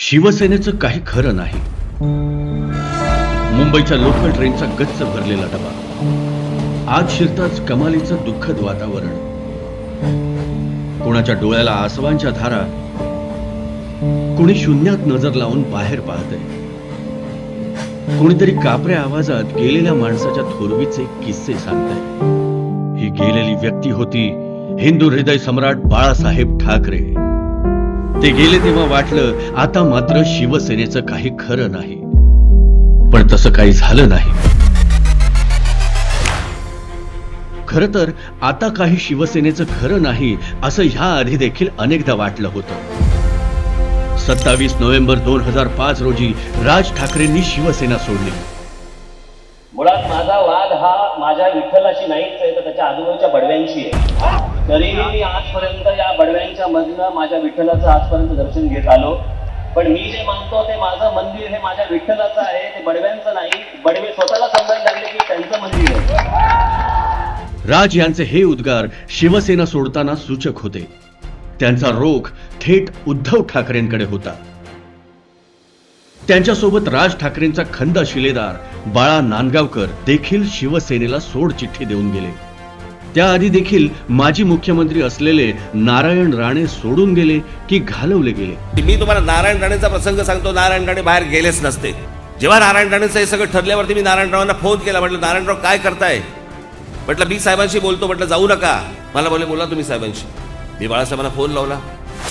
शिवसेनेचं काही खरं नाही. मुंबईच्या लोकल ट्रेनचा गच्च भरलेला डबा. आज शिरताच कमालीचं दुःखद वातावरण. कोणाच्या डोळ्याला आसवांच्या धारा कोणी शून्यात नजर लावून बाहेर पाहतय. कोणीतरी कापऱ्या आवाजात गेलेल्या माणसाच्या थोरवीचे किस्से सांगताय. ही गेलेली व्यक्ती होती हिंदू हृदय सम्राट बाळासाहेब ठाकरे. ते गेले तेव्हा वाटलं आता मात्र शिवसेनेचं काही खरं नाही. पण तसं काही झालं नाही. खर तर आता काही शिवसेनेचं खरं नाही असं ह्या आधी देखील अनेकदा वाटलं होतं. सत्तावीस नोव्हेंबर दोन हजार पाच रोजी राज ठाकरेंनी शिवसेना सोडली. मुळात माझा वाद हा माझ्या विठ्ठलाशी नाहीच आहे तर त्याच्या आजूबाजूच्या बडव्यांशी आहे. तरीही मी आजपर्यंत या बडव्यांच्या मधनं माझ्या विठ्ठलाचं आजपर्यंत दर्शन घेत आलो. पण मी जे मानतो ते माझं मंदिर हे माझ्या विठ्ठलाचं आहे ते बडव्यांचं नाही. बडवे स्वतःला समजायला लागले की त्यांचं मंदिर आहे. राज यांचे हे उद्गार शिवसेना सोडताना सूचक होते. त्यांचा रोख थेट उद्धव ठाकरेंकडे होता. त्यांच्यासोबत राज ठाकरेंचा खंदा शिलेदार बाळा नांदगावकर देखील शिवसेनेला सोड चिठ्ठी देऊन गेले. त्याआधी देखील माजी मुख्यमंत्री असलेले नारायण राणे सोडून गेले की घालवले गेले. मी तुम्हाला नारायण राणेचा प्रसंग सांगतो नारायण राणे बाहेर गेलेच नसते. जेव्हा नारायण राणेचं हे सगळं ठरल्यावरती मी नारायणरावांना फोन केला म्हटलं नारायणराव काय करताय? म्हटलं मी साहेबांशी बोलतो. म्हटलं जाऊ नका. मला बोले बोला तुम्ही साहेबांशी. मी बाळासाहेबांना फोन लावला.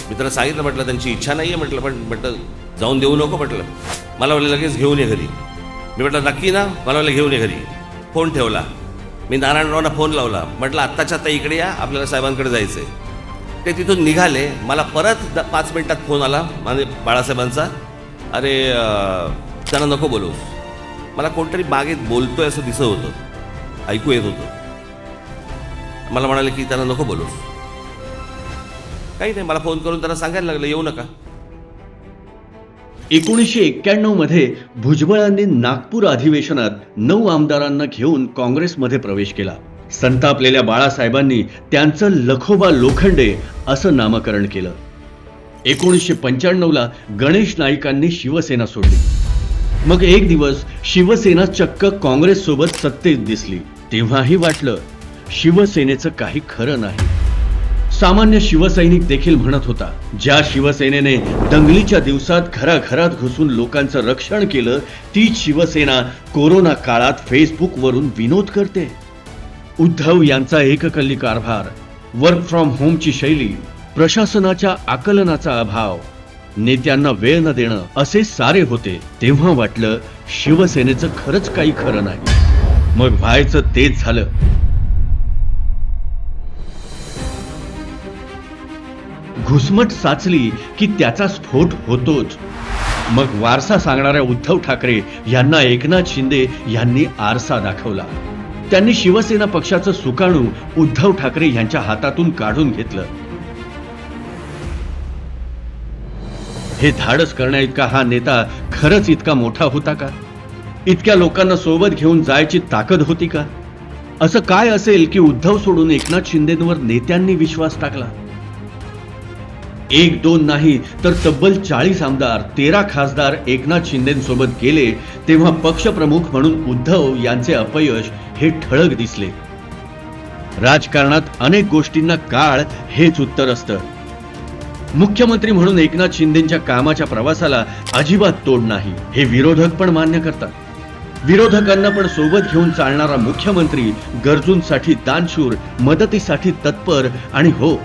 मी त्याला सांगितलं म्हटलं त्यांची इच्छा नाही आहे म्हटलं पण म्हटलं जाऊन देऊ नको म्हटलं. मला बोलले लगेच घेऊन ये घरी. मी म्हटलं नक्की ना? मला म्हटलं घेऊन ये घरी. फोन ठेवला. मी नारायणरावांना फोन लावला. म्हटलं आत्ताच्या आता इकडे या आपल्याला साहेबांकडे जायचं आहे ते तिथून निघाले. मला परत द पाच मिनटात फोन आला माझे बाळासाहेबांचा. अरे त्यांना नको बोलू. मला कोणतरी बागेत आहे असं दिसत होतं. ऐकू येत होतं. मला म्हणाले की त्यांना नको बोलू. काही नाही मला फोन करून त्यांना सांगायला लागलं येऊ नका. एकोणीसशे एक्क्याण्णवमध्ये भुजबळांनी नागपूर अधिवेशनात नऊ आमदारांना घेऊन काँग्रेसमध्ये प्रवेश केला. संतापलेल्या बाळासाहेबांनी त्यांचं लखोबा लोखंडे असं नामकरण केलं. एकोणीसशे पंच्याण्णवला गणेश नाईकांनी शिवसेना सोडली. मग एक दिवस शिवसेना चक्क काँग्रेस सोबत सत्तेत दिसली. तेव्हाही वाटलं शिवसेनेचं काही खरं नाही. सामान्य शिवसैनिक देखील म्हणत होता. ज्या शिवसेनेने दंगलीच्या दिवसात घराघरात घुसून लोकांचं रक्षण केलं तीच शिवसेना कोरोना काळात फेसबुकवरून विनोद करते. उद्धव यांचा एककल्ली कारभार वर्क फ्रॉम होमची शैली प्रशासनाच्या आकलनाचा अभाव नेत्यांना वेळ न देणं असे सारे होते तेव्हा वाटलं शिवसेनेचं खरंच काही खरं नाही. मग व्हायचं तेच झालं. घुसमट साचली की त्याचा स्फोट होतोच. मग वारसा सांगणाऱ्या उद्धव ठाकरे यांना एकनाथ शिंदे यांनी आरसा दाखवला. त्यांनी शिवसेना पक्षाचं सुकाणू उद्धव ठाकरे यांच्या हातातून काढून घेतलं. हे धाडस करण्याइतका हा नेता खरंच इतका मोठा होता का? इतक्या लोकांना सोबत घेऊन जायची ताकद होती का? असं काय असेल की उद्धव सोडून एकनाथ शिंदेंवर नेत्यांनी विश्वास टाकला? एक दोन नाही तर तब्बल चाळीस आमदार तेरा खासदार एकनाथ शिंदेसोबत गेले तेव्हा पक्षप्रमुख म्हणून उद्धव यांचे अपयश हे ठळक दिसले. राजकारणात अनेक गोष्टींना काळ हेच उत्तर असतं. मुख्यमंत्री म्हणून एकनाथ शिंदेच्या कामाच्या प्रवासाला अजिबात तोड नाही हे विरोधक पण मान्य करतात. विरोधकांना पण सोबत घेऊन चालणारा मुख्यमंत्री गरजूंसाठी दानशूर मदतीसाठी तत्पर आणि हो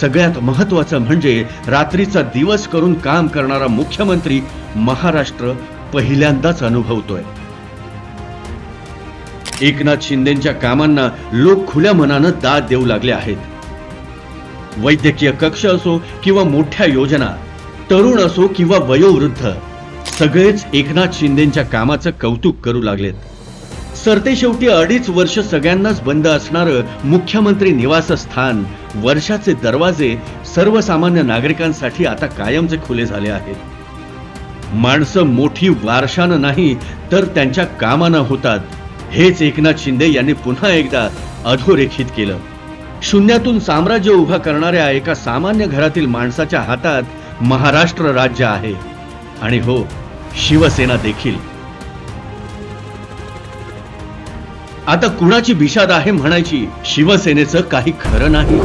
सगळ्यात महत्वाचं म्हणजे रात्रीचा दिवस करून काम करणारा मुख्यमंत्री महाराष्ट्र पहिल्यांदाच अनुभवतोय. एकनाथ शिंदेच्या कामांना लोक खुल्या मनानं दाद देऊ लागले आहेत. वैद्यकीय कक्ष असो किंवा मोठ्या योजना तरुण असो किंवा वयोवृद्ध सगळेच एकनाथ शिंदेच्या कामाचं कौतुक करू लागलेत. सरतेशेवटी अडीच वर्ष सगळ्यांनाच बंद असणारं मुख्यमंत्री निवासस्थान वर्षाचे दरवाजे सर्वसामान्य नागरिकांसाठी आता कायमचे खुले झाले आहेत. माणसं मोठी वारशानं नाही तर त्यांच्या कामानं होतात. हेच एकनाथ शिंदे यांनी पुन्हा एकदा अधोरेखित केलं. शून्यातून साम्राज्य उभा करणाऱ्या एका सामान्य घरातील माणसाच्या हातात महाराष्ट्र राज्य आहे. आणि हो शिवसेना देखील. आता कुणाची बिशाद आहे म्हणायची शिवसेनेचं काही खरं नाही.